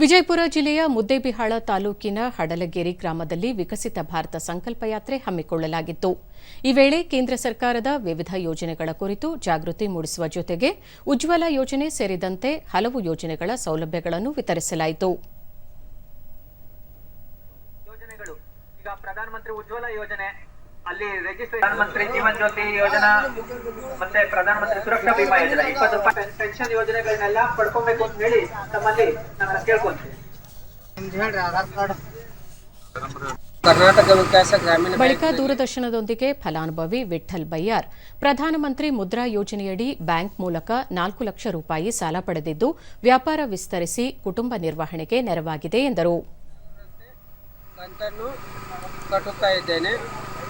ವಿಜಯಪುರ ಜಿಲ್ಲೆಯ ಮುದ್ದೇಬಿಹಾಳ ತಾಲೂಕಿನ ಹಡಲಗೇರಿ ಗ್ರಾಮದಲ್ಲಿ ವಿಕಸಿತ ಭಾರತ ಸಂಕಲ್ಪ ಯಾತ್ರೆ ಹಮ್ಮಿಕೊಳ್ಳಲಾಗಿತ್ತು. ಈ ವೇಳೆ ಕೇಂದ್ರ ಸರ್ಕಾರದ ವಿವಿಧ ಯೋಜನೆಗಳ ಕುರಿತು ಜಾಗೃತಿ ಮೂಡಿಸುವ ಜೊತೆಗೆ ಉಜ್ವಲ ಯೋಜನೆ ಸೇರಿದಂತೆ ಹಲವು ಯೋಜನೆಗಳ ಸೌಲಭ್ಯಗಳನ್ನು ವಿತರಿಸಲಾಯಿತು. ಪ್ರಧಾನಮಂತ್ರಿ ಉಜ್ವಲ ಯೋಜನೆ ಅಲ್ಲಿ ರಿಜಿಸ್ಟ್ರೇಷನ್ ಪ್ರಧಾನಮಂತ್ರಿ ಜೀವನ್ ಜ್ಯೋತಿ ಯೋಜನಾ ಮತ್ತೆ ಪ್ರಧಾನಮಂತ್ರಿ ಸುರಕ್ಷಾ ಬಿಮಾ ಯೋಜನಾ ಇಪ್ಪತ್ತು ರೂಪಾಯಿ ಪೆನ್ಷನ್ ಯೋಜನೆಗಳನ್ನೆಲ್ಲ ಪಡ್ಕೊಬೇಕು ಅಂತ ಹೇಳಿ ತಮ್ಮಲ್ಲಿ ನಾನು ಕೇಳ್ಕೊಂತೀನಿ ಕರ್ನಾಟಕ ವಿಕಾಸ ಗ್ರಾಮೀಣ ಬಳಿಕ ದೂರದರ್ಶನದೊಂದಿಗೆ ಫಲಾನುಭವಿ ವಿಠಲ್ ಬಯ್ಯಾರ್ ಪ್ರಧಾನಮಂತ್ರಿ ಮುದ್ರಾ ಯೋಜನೆಯಡಿ ಬ್ಯಾಂಕ್ ಮೂಲಕ ನಾಲ್ಕು ಲಕ್ಷ ರೂಪಾಯಿ ಸಾಲ ಪಡೆದಿದ್ದು ವ್ಯಾಪಾರ ವಿಸ್ತರಿಸಿ ಕುಟುಂಬ ನಿರ್ವಹಣೆಗೆ ನೆರವಾಗಿದೆ ಎಂದರು. ಕಂತನ್ನು ಕಟ್ಟುತ್ತಾ ಇದ್ದೇನೆ.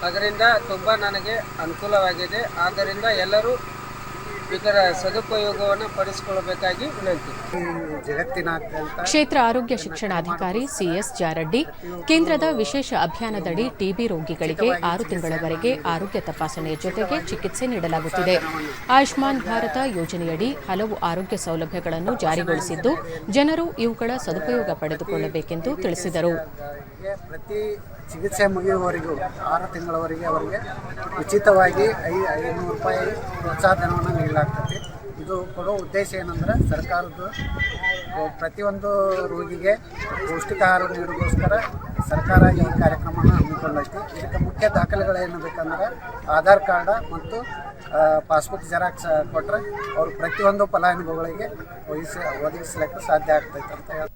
ಅದರಿಂದ ತುಂಬ ನನಗೆ ಅನುಕೂಲವಾಗಿದೆ. ಆದ್ದರಿಂದ ಎಲ್ಲರೂ ಇದರ ಸದುಪಯೋಗವನ್ನು ಪಡಿಸಿಕೊಳ್ಳಬೇಕಾಗಿ ವಿನಂತಿ. ಕ್ಷೇತ್ರ ಆರೋಗ್ಯ ಶಿಕ್ಷಣಾಧಿಕಾರಿ ಸಿಎಸ್ ಜಾರಡ್ಡಿ ಕೇಂದ್ರದ ವಿಶೇಷ ಅಭಿಯಾನದಡಿ ಟಿಬಿ ರೋಗಿಗಳಿಗೆ ಆರು ತಿಂಗಳವರೆಗೆ ಆರೋಗ್ಯ ತಪಾಸಣೆಯ ಜೊತೆಗೆ ಚಿಕಿತ್ಸೆ ನೀಡಲಾಗುತ್ತಿದೆ. ಆಯುಷ್ಮಾನ್ ಭಾರತ ಯೋಜನೆಯಡಿ ಹಲವು ಆರೋಗ್ಯ ಸೌಲಭ್ಯಗಳನ್ನು ಜಾರಿಗೊಳಿಸಿದ್ದು ಜನರು ಇವುಗಳ ಸದುಪಯೋಗ ಪಡೆದುಕೊಳ್ಳಬೇಕೆಂದು ತಿಳಿಸಿದರು. ಪ್ರತಿ ಚಿಕಿತ್ಸೆ ಮುಗಿಯುವವರೆಗೂ ಆರು ತಿಂಗಳವರೆಗೆ ಅವರಿಗೆ ಉಚಿತವಾಗಿ ಐ ಐನೂರು ರೂಪಾಯಿ ಪ್ರೋತ್ಸಾಹಧನವನ್ನು ನೀಡಲಾಗ್ತದೆ ಇದು ಕೊಡೋ ಉದ್ದೇಶ ಏನಂದ್ರೆ ಸರ್ಕಾರದ್ದು ಪ್ರತಿಯೊಂದು ರೋಗಿಗೆ ಪೌಷ್ಟಿಕ ಆಹಾರ ನೀಡೋದಕ್ಕೋಸ್ಕರ ಸರ್ಕಾರ ಈ ಕಾರ್ಯಕ್ರಮವನ್ನು ಹಮ್ಮಿಕೊಂಡೈತಿ. ಇದಕ್ಕೆ ಮುಖ್ಯ ದಾಖಲೆಗಳೇನು ಬೇಕಂದ್ರೆ ಆಧಾರ್ ಕಾರ್ಡ ಮತ್ತು ಪಾಸ್ಬುಕ್ ಜೆರಾಕ್ಸ್ ಕೊಟ್ಟರೆ ಅವರು ಪ್ರತಿಯೊಂದು ಫಲಾನುಭವಿಗಳಿಗೆ ವಹಿಸಿ ಒದಗಿಸ್ಲಿಕ್ಕೆ ಸಾಧ್ಯ ಆಗ್ತೈತೆ ಅಂತ ಹೇಳ್ತಾರೆ